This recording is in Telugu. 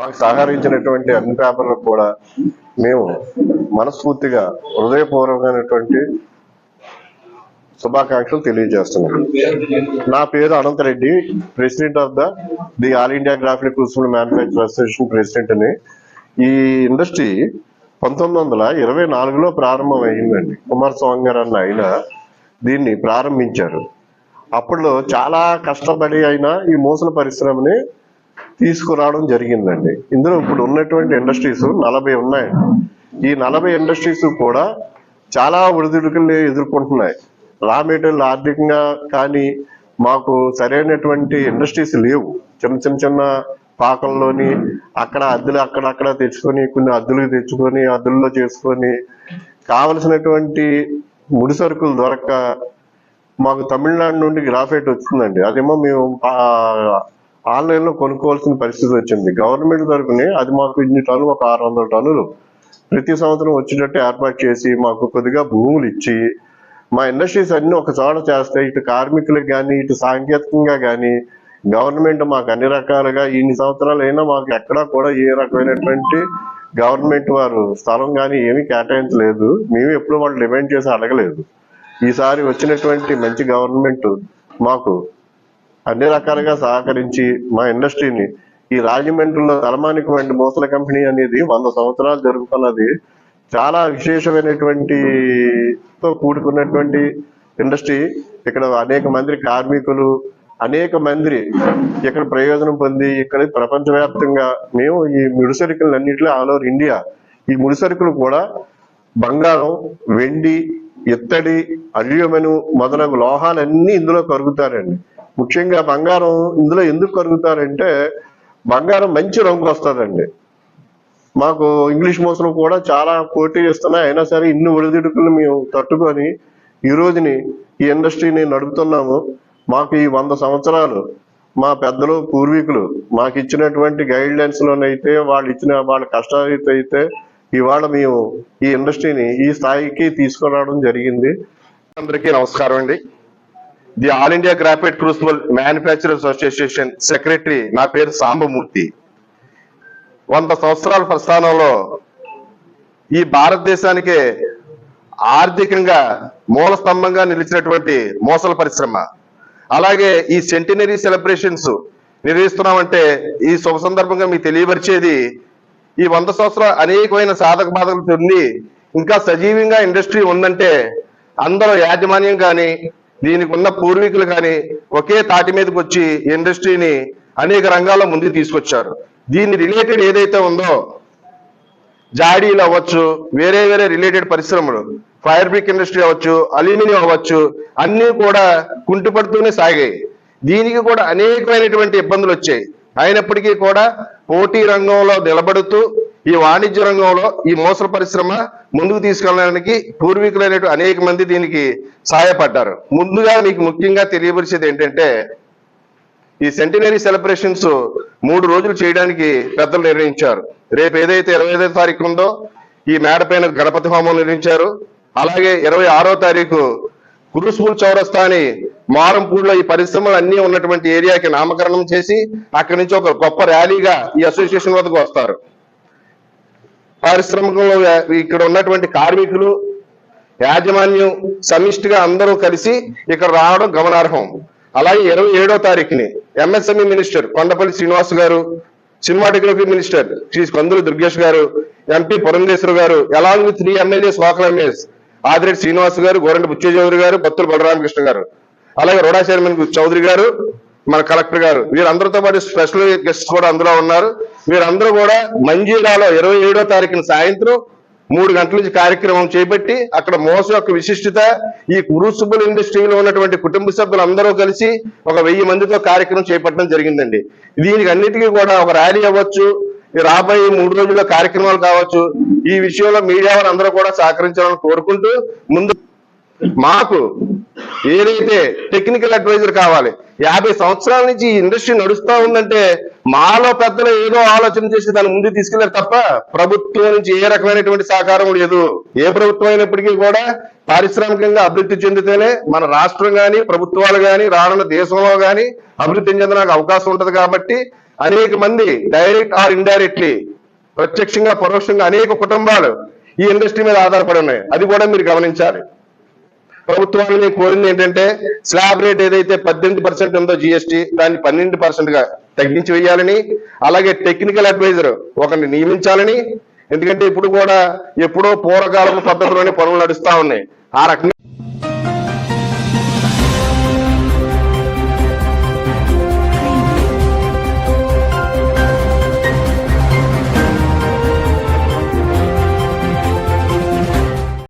మాకు సహకరించినటువంటి అన్ని పేపర్లకు కూడా మేము మనస్ఫూర్తిగా హృదయపూర్వకమైనటువంటి శుభాకాంక్షలు తెలియజేస్తున్నాను నా పేరు Anantareddy president of the the all India graphic crucible manufacture association president అని ఈ ఇండస్ట్రీ పంతొమ్మిది వందల ఇరవై నాలుగులో ప్రారంభం అయిందండి కుమారస్వామి గారు అన్న ఆయన దీన్ని ప్రారంభించారు. అప్పట్లో చాలా కష్టపడి అయినా ఈ మూసల పరిశ్రమని తీసుకురావడం జరిగిందండి. ఇందులో ఇప్పుడు ఉన్నటువంటి ఇండస్ట్రీస్ నలభై ఉన్నాయండి ఈ నలభై ఇండస్ట్రీస్ కూడా చాలా ఒడిదుడుకులు ఎదుర్కొంటున్నాయి. రా మెటీరియల్ ఆర్థికంగా కానీ మాకు సరైనటువంటి ఇండస్ట్రీస్ లేవు. చిన్న చిన్న చిన్న పాకల్లోని అక్కడ అద్దెలు అక్కడక్కడ తెచ్చుకొని కొన్ని అద్దెలు తెచ్చుకొని అద్దెల్లో చేసుకొని కావలసినటువంటి ముడి సరుకులు దొరక్క మాకు తమిళనాడు నుండి గ్రాఫైట్ వచ్చిందండి. అదేమో మేము ఆన్లైన్లో కొనుక్కోవాల్సిన పరిస్థితి వచ్చింది. గవర్నమెంట్ తరఫునే అది మాకు ఇన్ని టన్నులు ఒక ఆరు వందల టన్నులు. ప్రతి సంవత్సరం వచ్చేటట్టు ఏర్పాటు చేసి మాకు కొద్దిగా భూములు ఇచ్చి మా ఇండస్ట్రీస్ అన్ని ఒక చోట చేస్తే ఇటు కార్మికులకు కానీ ఇటు సాంకేతికంగా కానీ గవర్నమెంట్ మాకు అన్ని రకాలుగా ఇన్ని సంవత్సరాలు అయినా మాకు ఎక్కడా కూడా ఏ రకమైనటువంటి గవర్నమెంట్ వారు స్థలం కానీ ఏమీ కేటాయించలేదు. మేము ఎప్పుడు వాళ్ళు డిమాండ్ చేసి అడగలేదు. ఈసారి వచ్చినటువంటి మంచి గవర్నమెంట్ మాకు అన్ని రకాలుగా సహకరించి మా ఇండస్ట్రీని ఈ రాజమండ్రిలో తలమానికమైన మోసల కంపెనీ అనేది వంద సంవత్సరాలు జరుగుతున్నది. చాలా విశేషమైనటువంటి తో కూడుకున్నటువంటి ఇండస్ట్రీ. ఇక్కడ అనేక మంది కార్మికులు అనేక మంది ఇక్కడ ప్రయోజనం పొంది ఇక్కడ ప్రపంచవ్యాప్తంగా మేము ఈ ముడిసరుకులు అన్నింటిలో ఆల్ ఓవర్ ఇండియా ఈ ముడిసరుకులు కూడా బంగారం వెండి ఇత్తడి అల్యూమినియం మొదలగు లోహాలన్నీ ఇందులో కరుగుతారండి. ముఖ్యంగా బంగారం ఇందులో ఎందుకు కరుగుతారంటే బంగారం మంచి రంగు వస్తుందండి. మాకు ఇంగ్లీష్ మోసలు కూడా చాలా పోటీ ఇస్తున్నాయి అయినా సరే ఇన్ని ఒడిదుడుకులు మేము తట్టుకొని ఈ రోజుని ఈ ఇండస్ట్రీని నడుపుతున్నాము. మాకు ఈ వంద సంవత్సరాలు మా పెద్దలు పూర్వీకులు మాకు ఇచ్చినటువంటి గైడ్ లైన్స్లోనైతే వాళ్ళు ఇచ్చిన వాళ్ళ కష్టాలైతే అయితే ఇవాళ మేము ఈ ఇండస్ట్రీని ఈ స్థాయికి తీసుకురావడం జరిగింది. అందరికీ నమస్కారం అండి. The all India graphite crucible manufacturers association secretary నా పేరు సాంబమూర్తి. వంద సంవత్సరాల ప్రస్థానంలో ఈ భారతదేశానికే ఆర్థికంగా మూల స్తంభంగా నిలిచినటువంటి మోసల పరిశ్రమ. అలాగే ఈ సెంటినరీ సెలబ్రేషన్స్ నిర్వహిస్తున్నామంటే ఈ శుభ సందర్భంగా మీకు తెలియపరిచేది ఈ వంద సంవత్సరాలు అనేకమైన సాధక బాధకులు ఉంది ఇంకా సజీవంగా ఇండస్ట్రీ ఉందంటే అందరూ యాజమాన్యం కానీ దీనికి ఉన్న పూర్వీకులు కానీ ఒకే తాటి మీదకి వచ్చి ఇండస్ట్రీని అనేక రంగాల్లో ముందుకు తీసుకొచ్చారు. దీని రిలేటెడ్ ఏదైతే ఉందో జాడీలు అవ్వచ్చు వేరే వేరే రిలేటెడ్ పరిశ్రమలు ఫైర్ బ్రిక్ ఇండస్ట్రీ అవ్వచ్చు అల్యూమినియం అవ్వచ్చు అన్నీ కూడా కుంటుపడుతూనే సాగాయి. దీనికి కూడా అనేకమైనటువంటి ఇబ్బందులు వచ్చాయి. అయినప్పటికీ కూడా పోటీ రంగంలో నిలబడుతూ ఈ వాణిజ్య రంగంలో ఈ మోసల పరిశ్రమ ముందుకు తీసుకెళ్ళడానికి పూర్వీకులైనటువంటి అనేక మంది దీనికి సహాయపడ్డారు. ముందుగా మీకు ముఖ్యంగా తెలియపరిచేది ఏంటంటే ఈ సెంటినరీ సెలబ్రేషన్స్ మూడు రోజులు చేయడానికి పెద్దలు నిర్ణయించారు. రేపు ఏదైతే ఇరవై ఐదో తారీఖు ఉందో ఈ మేడపైన గణపతి హోమం నిర్మించారు అలాగే ఇరవై ఆరో తారీఖు కురుస్పూల్ చౌరస్తా అని మారంపూడిలో ఈ పరిశ్రమలు అన్ని ఉన్నటువంటి ఏరియాకి నామకరణం చేసి అక్కడి నుంచి ఒక గొప్ప ర్యాలీగా ఈ అసోసియేషన్ వద్దకు వస్తారు. పారిశ్రామికంలో ఇక్కడ ఉన్నటువంటి కార్మికులు యాజమాన్యం సమిష్టిగా అందరూ కలిసి ఇక్కడ రావడం గమనార్హం. అలాగే ఇరవై ఏడో తారీఖుని ఎంఎస్ఎంఈ మినిస్టర్ కొండపల్లి శ్రీనివాస్ గారు సినిమాటోగ్రఫీ మినిస్టర్ శ్రీ కందులు దుర్గేష్ గారు ఎంపీ పురంధేశ్వర గారు along with three MLAs local MLAs Adireddy Srinivas గారు గోరంట బుచ్చేచౌదరి గారు బత్తుల బలరామకృష్ణ గారు. అలాగే రోడా చైర్మన్ చౌదరి గారు మన కలెక్టర్ గారు. వీరందరితో పాటు స్పెషల్ గెస్ట్ కూడా అందులో ఉన్నారు. వీరందరూ కూడా మంజీరాలో ఇరవై ఏడో తారీఖున సాయంత్రం మూడు గంటల నుంచి కార్యక్రమం చేపట్టి అక్కడ మోసం యొక్క విశిష్టత ఈ క్రూసిబుల్ ఇండస్ట్రీలో ఉన్నటువంటి కుటుంబ సభ్యులు అందరూ కలిసి ఒక వెయ్యి మందితో కార్యక్రమం చేపట్టడం జరిగిందండి. దీనికి అన్నిటికీ కూడా ఒక ర్యాలీ అవ్వచ్చు రాబోయే మూడు రోజుల్లో కార్యక్రమాలు కావచ్చు. ఈ విషయంలో మీడియా వాళ్ళందరూ అందరూ కూడా సహకరించాలని కోరుకుంటూ ముందు మాకు ఏదైతే టెక్నికల్ అడ్వైజర్ కావాలి యాభై సంవత్సరాల నుంచి ఈ ఇండస్ట్రీ నడుస్తా ఉందంటే మాలో పెద్దలు ఏదో ఆలోచన చేసి దాన్ని ముందు తీసుకెళ్ళారు తప్ప ప్రభుత్వం నుంచి ఏ రకమైనటువంటి సహకారం లేదు. ఏ ప్రభుత్వం అయినప్పటికీ కూడా పారిశ్రామికంగా అభివృద్ధి చెందితేనే మన రాష్ట్రం గాని ప్రభుత్వాలు గాని రానున్న దేశంలో గాని అభివృద్ధి చెందడానికి అవకాశం ఉంటది కాబట్టి అనేక మంది డైరెక్ట్ ఆర్ ఇండైరెక్ట్లీ ప్రత్యక్షంగా పరోక్షంగా అనేక కుటుంబాలు ఈ ఇండస్ట్రీ మీద ఆధారపడి ఉన్నాయి. అది కూడా మీరు గమనించాలి. ప్రభుత్వాన్ని మేము కోరింది ఏంటంటే స్లాబ్ రేట్ ఏదైతే పద్దెనిమిది పర్సెంట్ ఉందో జిఎస్టీ దాన్ని పన్నెండు పర్సెంట్గా తగ్గించి వేయాలని అలాగే టెక్నికల్ అడ్వైజర్ ఒకరిని నియమించాలని ఎందుకంటే ఇప్పుడు కూడా ఎప్పుడో పూర్వకాలం పద్ధతిలోనే పనులు నడుస్తా ఉన్నాయి. ఆ రకంగా